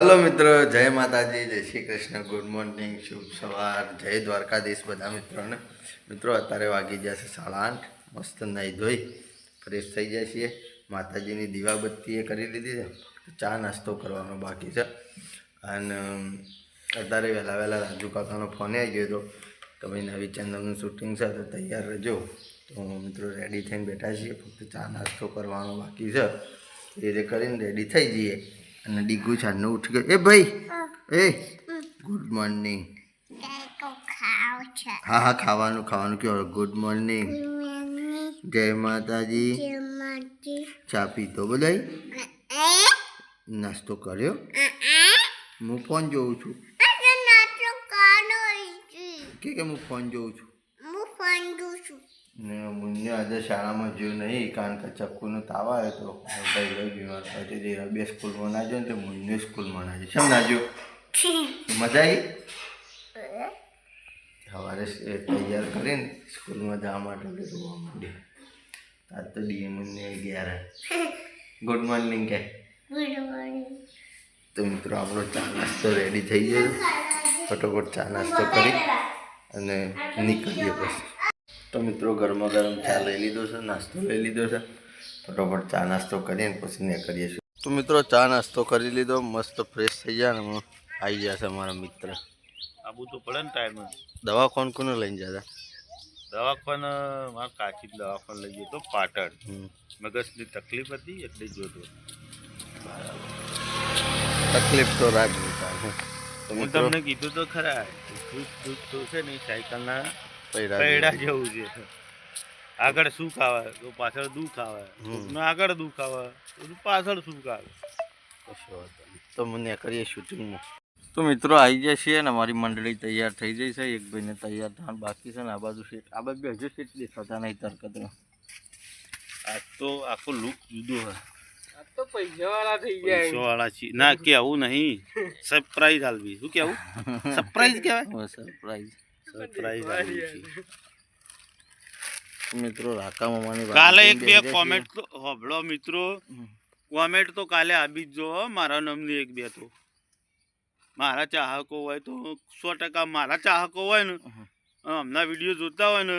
Hello મિત્રો, જય માતાજી, જય શ્રી કૃષ્ણ, ગુડ મોર્નિંગ, શુભ સવાર, જય દ્વારકાધીશ બધા મિત્રોને. મિત્રો, અત્યારે વાગી જશે સાડા આઠ, મસ્ત નાહી ધોઈ, ફ્રેશ થઈ જાય છીએ. માતાજીની દીવાબત્તી એ કરી લીધી છે ચા નાસ્તો કરવાનો બાકી છે. અને અત્યારે વહેલા વહેલા રાજુ કાકાનો ફોન આવી ગયો હતો કે ભાઈ નવી ચેનલનું શૂટિંગ છે, તો તૈયાર રહેજો. તો મિત્રો રેડી થઈને બેઠા છીએ, ફક્ત ચા નાસ્તો કરવાનો બાકી છે. એ રીતે કરીને રેડી થઈ જઈએ. અને ડીગુ છાનનું ઉઠી ગયો. એ ભાઈ એ ગુડ મોર્નિંગ હા હા ખાવાનું ખાવાનું કયો? ગુડ મોર્નિંગ જય માતાજી. ચા પીધો બધાય? નાસ્તો કર્યો? હું ફોન જોઉં છું. કે કે હું ફોન જોઉં છું? ને મુન્ને આજે શાળામાં જોયું નહીં કારણ કે ચક્કુનો તાવ આવ્યો હતો. ભાઈ ભાઈ બીમાર. પછી જે બે સ્કૂલમાં ના જો ને તે મુન્ને સ્કૂલમાં ના જો કેમ ના જો મજા આવી સવારે તૈયાર કરીને સ્કૂલમાં જવા માટે રોવા માંડી આજ તો ડીએ મુન્ને અગિયાર. ગુડ મોર્નિંગ કે. તો મિત્રો આપણો ચા નાસ્તો રેડી થઈ ગયો ફટોફટ ચા નાસ્તો કરી અને નીકળીએ પછી તો મિત્રો ગરમા ગરમ ચા લઈ લીધો છે નાસ્તો લઈ લીધો છે. ફટોફટ ચા નાસ્તો કરીને પછી કરીએ છીએ. તો મિત્રો ચા નાસ્તો કરી લીધો મસ્ત ફ્રેશ થઈ ગયા ને આવી ગયા છે મારા મિત્ર. આબુ તો પડે ને ટાઈમ દવા કોણ કોને લઈને જતા? દવાખાન મારા કાચી દવાખાન લઈ ગયો તો પાટણ. મગજની તકલીફ હતી એટલે જોતો તકલીફ તો રાખ હું તમને કીધું તો ખરા દૂધ દૂધ તો છે ને સાયકલના પૈડા જેવું. છે. આગળ શું આવે તો પાછળ દુઃખ આવે. આગળ દુઃખ આવે તો પાછળ સુખ આવે. તો મને કરીએ શૂટિંગમાં. તો મિત્રો આવી જાય છે ને અમારી મંડળી તૈયાર થઈ જાય છે. એક ભાઈને તૈયાર થવાનું બાકી છે ને આ બાજુ સીટ આ બાજુ હજુ સીટ દેખાતા નહીં તરકત આજ તો આખો લુક જુદો હોય તો થઈ ના કેવું નહીં. સરપ્રાઈઝ આલવી. શું કેવું? સરપ્રાઈઝ કહેવાય? સરપ્રાઈઝ સરપ્રાઈઝ છે. મિત્રો રાકા મામાની કાલે એક બે કોમેન્ટ તો હોભળો મિત્રો. કોમેન્ટ તો કાલે આવી જ જો મારા નામની એક બે તો. મારા ચાહકો હોય તો સો ટકા મારા ચાહકો હોય ને હમ. હમણાં વીડિયો જોતા હોય ને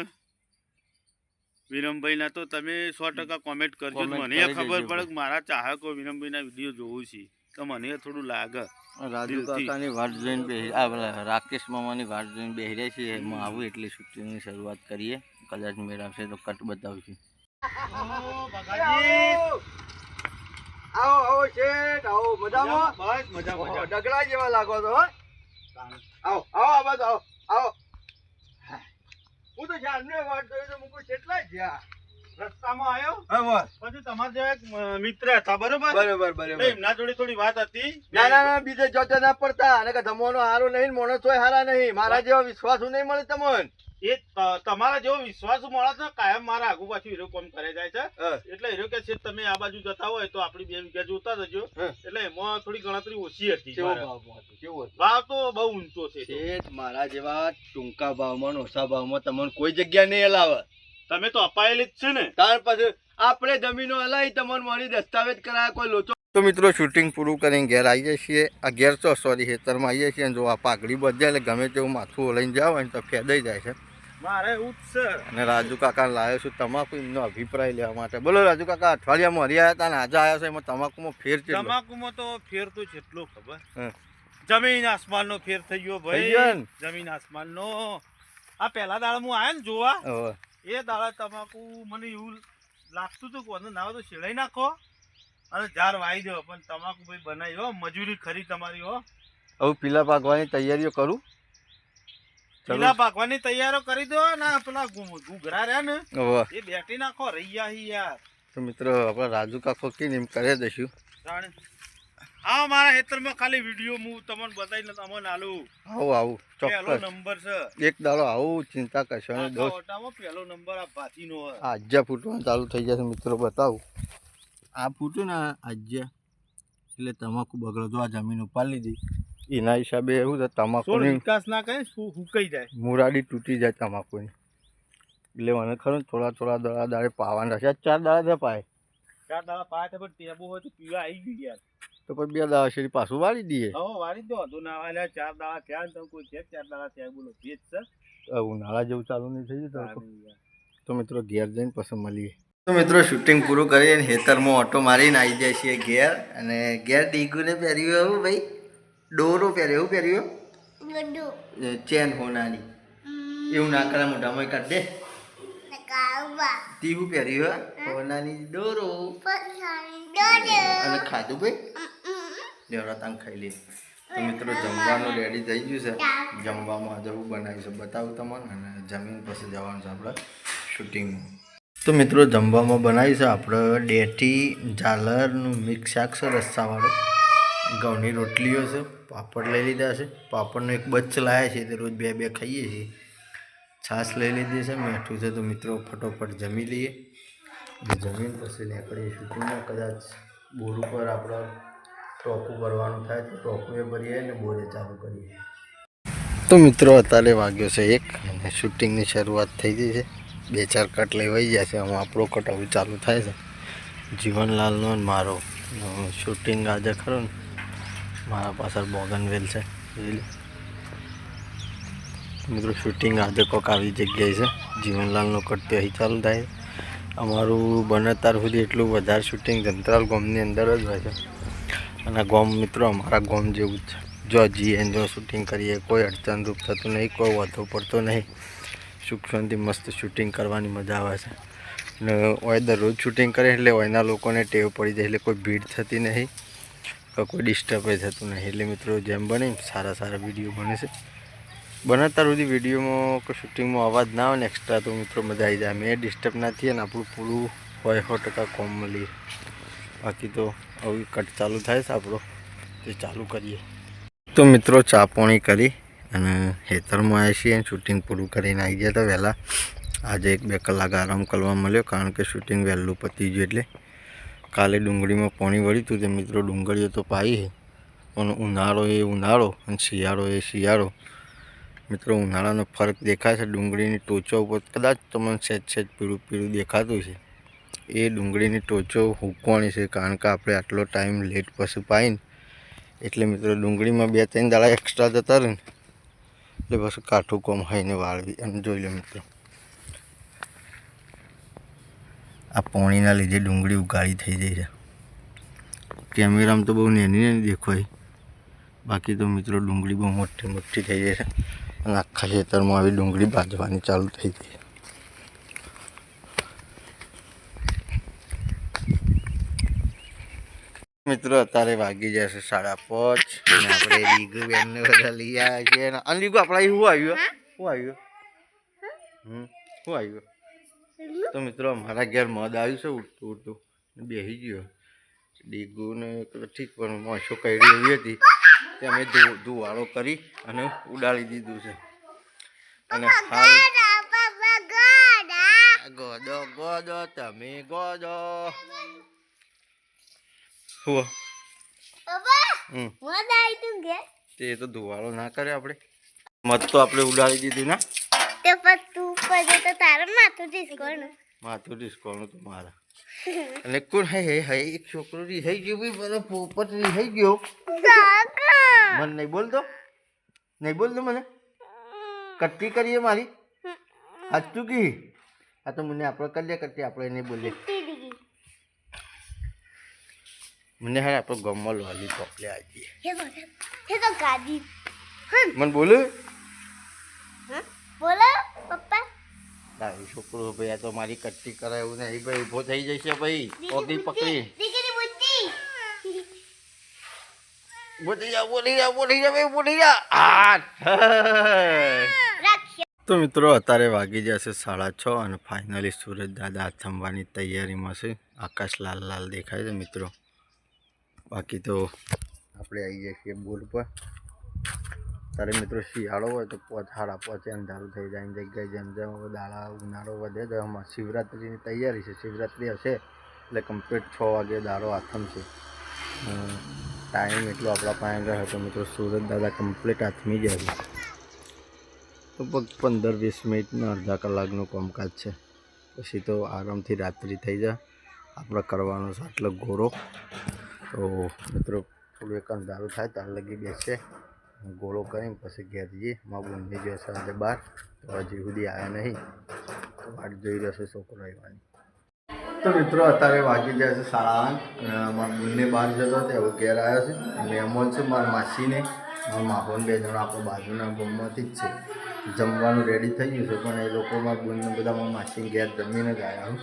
વિરમભાઈના તો તમે સો ટકા કોમેન્ટ કરજો મને ખબર પડે કે મારા ચાહકો વિરમભાઈના વીડિયો જોવું છે. તો મને થોડું લાગે. રાજુ કાકાની વાટ જોઈને બેહી રાકેશ મામાની વાટ જોઈને બેહી રહ્યા છીએ એમાં આવું એટલે શૂટિંગની શરૂઆત કરીએ. કદાચ મેળ આવશે તો કટ બતાવશું. આવો આવો શેઠ આવો મજામાં? બસ ડગલા જેવા લાગો છો હો. આવો આવો આવો આવો. હું તો જાનને વાત જોઈ તો મુકું કેટલા જ્યાં. રસ્તામાં આવ્યો? હા પછી તમારા જેવા એક મિત્ર હતા બરોબર? બરોબર બરોબર. એમના જોડે થોડી વાત હતી. ના ના ના બીજે જોતે ના પડતા. અને કે ધમોનો હારો નહીં મોણસ હોય હારા નહીં. મારા જેવા વિશ્વાસ નહીં મળે તમને. એ તમારા જેવો વિશ્વાસ મળે છે કાયમ મારા આગુ પાછું હીરો કોમ કરે જાય છે. એટલે હીરો કે છે તમે આ બાજુ જતા હોય તો આપણી બે વીઘા જોતા જજો એટલે એમાં થોડી ગણતરી ઓછી હતી ભાવ તો બહુ ઊંચો છે મારા જેવા ટૂંકા ભાવમાં ઓછા ભાવમાં તમને કોઈ જગ્યા નહીં હલાવે. તમે તો અપાયેલી જ છે ને. ત્યાર પછી આપણે જમીનો હલાવી તમને મારી દસ્તાવેજ કરાયા કોઈ લોચો તો મિત્રો શૂટિંગ પૂરું કરીને ઘેર આવીએ છીએ. અગિયાર સો સોરી ખેતરમાં આવીએ છીએ. જો આ પાઘડી બધે એટલે ગમે તેવું માથું લઈને જાવ ને તો ફેદાઈ જાય છે. મારે એવું જ છે. અને રાજુ કાકા લાવ્યો છું. તમાકુ એમનો અભિપ્રાય લેવા માટે. બોલો રાજુ કાકા અઠવાડિયામાં હરી આવ્યા હતા અને આજે આવ્યા છે એમાં તમાકુમાં ફેર છે તમાકુમાં તો ફેર તો જેટલો ખબર. હા. જમીન આસમાન નો ફેર થઈ ગયો ભાઈ. ને? જમીન આસમાન નો આ પહેલા દાળ હું આયા ને જોવા. એ દાડા તમાકુ મને એવું લાગતું હતું કે વાંધો ના તો શેડાઈ નાખો. અને ઝાડ વાઈ દો પણ તમાકુ ભાઈ બનાવી હો મજૂરી ખરી તમારી હો. હવે પીલા પાકવાની તૈયારીઓ કરું? પીલા પાકવાની તૈયારો કરી દો ને પેલા ઘૂઘરા રહ્યા ને એ બેટી નાખો રૈયા હી યાર. તો મિત્રો આપણે રાજુ કાકો કીને એમ કરી દઈશું. હા મારા હેતરમાં ખાલી વીડિયો હું તમને બતાવીને તમને આલું. આવું આવું ચોક્કસ. નંબર છે. એક દાડો આવું ચિંતા કરશો ને દોસ્ત. ઓટામાં પહેલો નંબર આ ભાતીનો હોય. આજ્યા ફૂટવાનું ચાલુ થઈ જશે મિત્રો બતાવું. આ ફૂટ્યું ને આજ્યા. એટલે તમાકુ બગડો તો આ જમીન ઉપાડી લીધી. એના હિસાબે એવું છે તમાકુની વિકાસ ના કરે શું હુકાઈ જાય? મુરાડી તૂટી જાય તમાકુની. એટલે મને ખરું થોડા થોડા દડા દાડે પાવાના છે. ચાર દાડા પાય. ચાર દાડા પાયા પણ ટેબો હોય તો પીવા આવી ગયું યાર. તો પછી બે દાવા સુધી પાછું વાળી દઈએ. હવે વાળી દો. તો ના ચાર દાવા થયા તો કોઈ છે ચાર દાવા થયા બોલો ભેજ છે ઉનાળા જેવું ચાલુ નહીં થઈ જતું તો. મિત્રો ઘેર જઈને પછી મળીએ. તો મિત્રો શૂટિંગ પૂરું કરીને હેતરમાં ઓટો મારીને આવી જાય છીએ ઘેર. અને ઘેર ડીગુને પહેર્યું એવું ભાઈ? ડોરો પહેર્યો એવું પહેર્યું ચેન હોનાની. એવું ના કરે મોઢામાં કાઢ દે. તીવું પહેર્યું હે. હોનાની ડોરો. અને ખાધું ભાઈ? લેવડા તાંગ ખાઈ લે તો મિત્રો જમવાનું રેડી થઈ ગયું છે. જમવામાં જવું છે બતાવું તમને અને જમીન પછી જવાનું છે આપણે શૂટિંગમાં તો મિત્રો જમવામાં બનાવ્યું છે આપણે ડેટી ઝાલરનું મિક્સ શાક છે રસ્સાવાળું. ઘઉંની રોટલીઓ છે પાપડ લઈ લીધા છે. પાપડનો એક બચ્ચ લાવ્યા છે તે રોજ બે બે ખાઈએ છીએ. છાશ લઈ લીધી છે મીઠું છે. તો મિત્રો ફટોફટ જમી લઈએ. જમીન પછી નીકળીએ શૂટિંગમાં કદાચ બોર ઉપર આપણે ટોપું ભરવાનું થાય તો ટોપું ભરીએ અને બોરે ચાલુ કરીએ. તો મિત્રો, અત્યારે વાગ્યો છે એક અને શૂટિંગની શરૂઆત થઈ ગઈ છે. બે ચાર કટ લેવાઈ જાય છે. આમાં આપણો કટ હવે ચાલુ થાય છે. જીવનલાલનો અને મારો. શૂટિંગ આજે ખરો ને? મારા પાછળ બોગનવેલ છે. મિત્રો, શૂટિંગ આજે કોક આવી જગ્યાએ છે. જીવનલાલનો કટ તો અહીં ચાલુ થાય અમારું બને ત્યાર સુધી એટલું વધારે શૂટિંગ જંતરાલ ગામની અંદર જ હોય છે. અને ગોમ મિત્રો, અમારા ગોમ જેવું જ જો જઈએ જો શૂટિંગ કરીએ, કોઈ અડચણરૂપ થતું નહીં, કોઈ વધુ પડતો નહીં. સુખ શાંતિ, મસ્ત શૂટિંગ કરવાની મજા આવે છે. અને ઓય દરરોજ શૂટિંગ કરે એટલે ઓયના લોકોને ટેવ પડી જાય, એટલે કોઈ ભીડ થતી નહીં. કે કોઈ ડિસ્ટર્બ થતું નહીં. એટલે મિત્રો, જેમ બને સારા સારા વીડિયો બને છે. બનાવતા સુધી વિડીયોમાં કે શૂટિંગમાં અવાજ ના આવે ને એક્સ્ટ્રા તો મિત્રો મજા આવી જાય. મેં ડિસ્ટર્બ ના થઈએ ને આપણું પૂરું હોય સો ટકા કોમ મળીએ બાકી તો હવે કટ ચાલુ થાય છે આપણો. તે ચાલુ કરીએ. તો મિત્રો ચા પાણી કરી અને ખેતરમાં આવ્યા છીએ. શૂટિંગ પૂરું કરીને આવી ગયા હતા વહેલા. આજે એક બે કલાક આરામ કરવા મળ્યો કારણ કે શૂટિંગ વહેલું પતી ગયું એટલે. કાલે ડુંગળીમાં પાણી વળ્યું હતું તે મિત્રો ડુંગળીઓ તો પાઈ પણ ઉનાળો એ ઉનાળો અને શિયાળો એ શિયાળો. મિત્રો ઉનાળાનો ફરક દેખાય છે. ડુંગળીની ટોચો ઉપર કદાચ તમને સેજ સેજ પીળું પીળું દેખાતું છે એ ડુંગળીની ટોચો હૂકવાની છે, કારણ કે આપણે આટલો ટાઈમ લેટ પછી પાઈને. એટલે મિત્રો ડુંગળીમાં બે ત્રણ દાડા એક્સ્ટ્રા જતા રહે ને, એટલે પછી કાઠું કોમ હાઈને વાળવી. અને જોઈ લો મિત્રો. આ પોણીના લીધે ડુંગળી ઉગાડી થઈ જાય છે. કેમેરામાં તો બહુ નેની નેની દેખાય. બાકી તો મિત્રો ડુંગળી બહુ મોટી મોટી થઈ જાય છે. અને આખા ખેતરમાં આવી ડુંગળી બાજવાની ચાલુ થઈ ગઈ છે મિત્રો અત્યારે વાગી જશે સાડા પાંચ અને આપણે લીગુ બેનને બધા લઈ આવ્યા છીએ. અને લીગુ આપણા શું આવ્યું? શું આવ્યું? હમ? શું આવ્યું? તો મિત્રો મારા ઘેર મધ આવ્યું છે ઉઠતું ઉઠતું બેસી ગયો. ડીગુને ને ઠીક પણ મોસો કરી એવી હતી તે અમે ધુવાળો કરી અને ઉડાડી દીધું છે. અને હાલ ગોદો ગોદો તમે ગોદો. હુઓ તે તો ધુવાળો ના કરે આપણે. મત તો આપણે ઉડાડી દીધું ના. માથું ડિસ્કોનું તો મારા. અને કોણ હે હે હે એક છોકરો રિહાઈ ગયો ભાઈ મને પોપટ રિહાઈ ગયો. મને નહીં બોલતો નહીં બોલતો મને. કટ્ટી કરીએ મારી. હાચું કી? આ તો મને આપણે કલ્યા કરતી આપણે નહીં બોલીએ. મને હારે આપણો ગમમાં લોલીપોપ લે આજે તો ગાદી મને બોલું? બોલો પપ્પા. ના છોકરો ભાઈ આ તો મારી કટ્ટી કરાય એવું નહીં. ભાઈ ઊભો થઈ જશે ભાઈ. પકડી. પકડી બોલી જા બોલી જા બોલી જા ભાઈ બોલી જા. આ તો મિત્રો અત્યારે વાગી જશે સાડા છ અને ફાઇનલી સુરજ દાદા હાથ થંભવાની તૈયારીમાં છે. આકાશ લાલ લાલ દેખાય છે મિત્રો. બાકી તો આપણે આવી જઈએ છીએ બોર પર. તારે મિત્રો શિયાળો હોય તો પોચ સાડા પોચે અંધારું થઈ જાય જગ્યાએ જેમ જેમ દાળા ઉનાળો વધે તો એમાં શિવરાત્રિની તૈયારી છે, શિવરાત્રિ હશે એટલે કમ્પ્લીટ છ વાગે દાળો આથમ છે. ટાઈમ એટલો આપણા પાસે રહે તો મિત્રો સુરત દાદા કમ્પ્લીટ આથમી જાય લગભગ પંદર વીસ મિનિટના અડધા કલાકનું કામકાજ છે. પછી તો આરામથી રાત્રિ થઈ જાય આપણે કરવાનો છે આટલો ગોરો. તો મિત્રો, થોડું એક અંધારું થાય, તાર લગી બેસે. ગોળો કરીને પછી ઘેર જઈએ. મારા બુનની જશે સાંજે બહાર તો હજી સુધી આવ્યા નહીં. તો વાટ જોઈ રહ્યો છે છોકરો આવવાની તો મિત્રો, અત્યારે વાગી જાય છે સાડા મારા બુનને બહાર જતો હતો, એવો ઘેર આવ્યો છે. અને એમાં છે, મારા માસીને, મારા માહોલ બે જણા આપણા બાજુના ગામમાંથી જ છે. જમવાનું રેડી થઈ ગયું છે, પણ એ લોકો મારા બુનને બધા મારા માસીને ઘેર જમીને જ આવ્યા હું.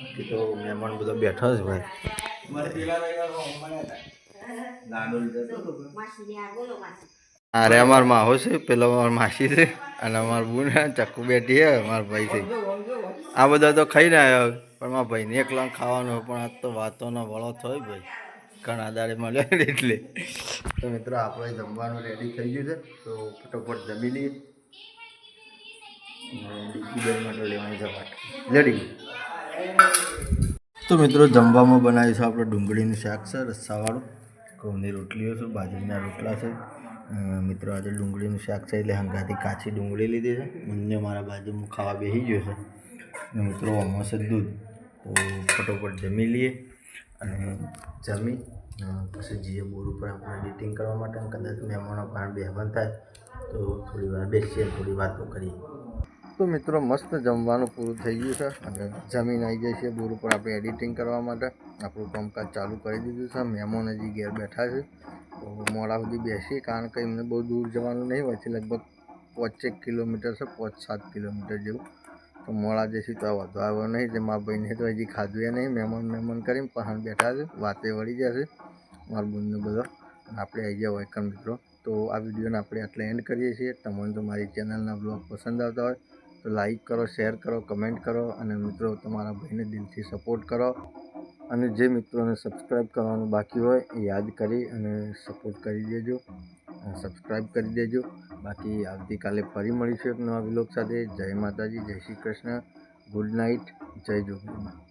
બાકી તો મહેમાન બધા બેઠા છે ભાઈ. અરે અમાર માહો છે, પેલો અમાર માસી છે, અને અમાર બુન ચક્કુ બેઠી છે, અમારા ભાઈ છે. આ બધા તો ખાઈને આવ્યા પણ મારા ભાઈને એકલા ખાવાનું પણ આજ તો વાતોનો વળો થયો ભાઈ. ઘણા દાડે મળ્યો એટલે. તો મિત્રો, આપણે જમવાનું રેડી થઈ ગયું છે, તો ફટોફટ જમી લઈએ. ડીકી બેન માટે લેવાની લડી લેડી તો મિત્રો, જમવામાં બનાવ્યું છે આપણે ડુંગળીનું શાક છે રસ્સાવાળું ઘઉંની રોટલીઓ છે, બાજરીના રોટલા છે. મિત્રો, આજે ડુંગળીનું શાક છે એટલે હંગાથી કાચી ડુંગળી લીધી છે. બંને મારા બાજુમાં ખાવા બેસી ગયો છે. અને મિત્રો અમાસે દૂધ. તો ફટોફટ જમી લઈએ અને જમી પછી જઈએ બોર ઉપર આપણે એડિટિંગ કરવા માટે કદાચ મહેમાનો પણ બેહવાન થાય, તો થોડી વાર બેસીએ, થોડી વાતો કરીએ. તો મિત્રો મસ્ત જમવાનું પૂરું થઈ ગયું છે અને જમીન આવી જાય છે બોર ઉપર આપણે એડિટિંગ કરવા માટે. આપણું કામકાજ ચાલુ કરી દીધું છે. મહેમાન હજી ઘેર બેઠા છે. તો મોડા સુધી બેસીએ કારણ કે એમને બહુ દૂર જવાનું નહીં હોય. છે લગભગ પાંચેક કિલોમીટર છે, પાંચ સાત કિલોમીટર જેવું. તો મોડા જઈશું તો વધુ આવ્યો નહીં. જે મારા ભાઈને તો હજી ખાધું એ નહીં. મહેમાન મહેમાન કરીને પહાણ બેઠા છે. વાતે વળી જશે મારા બુનને બધો. આપણે આવી ગયા હોય મિત્રો. તો આ વિડીયોને આપણે આટલે એન્ડ કરીએ છીએ. તમને તો મારી ચેનલના બ્લોગ પસંદ આવતા હોય તો લાઈક કરો શેર કરો કમેન્ટ કરો અને મિત્રો તમારા ભાઈને દિલથી સપોર્ટ કરો. અને જે મિત્રોને સબસ્ક્રાઈબ કરવાનું બાકી હોય એ યાદ કરી અને સપોર્ટ કરી દેજો. સબસ્ક્રાઈબ કરી દેજો. બાકી આવતીકાલે ફરી મળીશું એક નવા વિલોક સાથે. જય માતાજી, જય શ્રી કૃષ્ણ. ગુડ નાઇટ જય જોગીમાં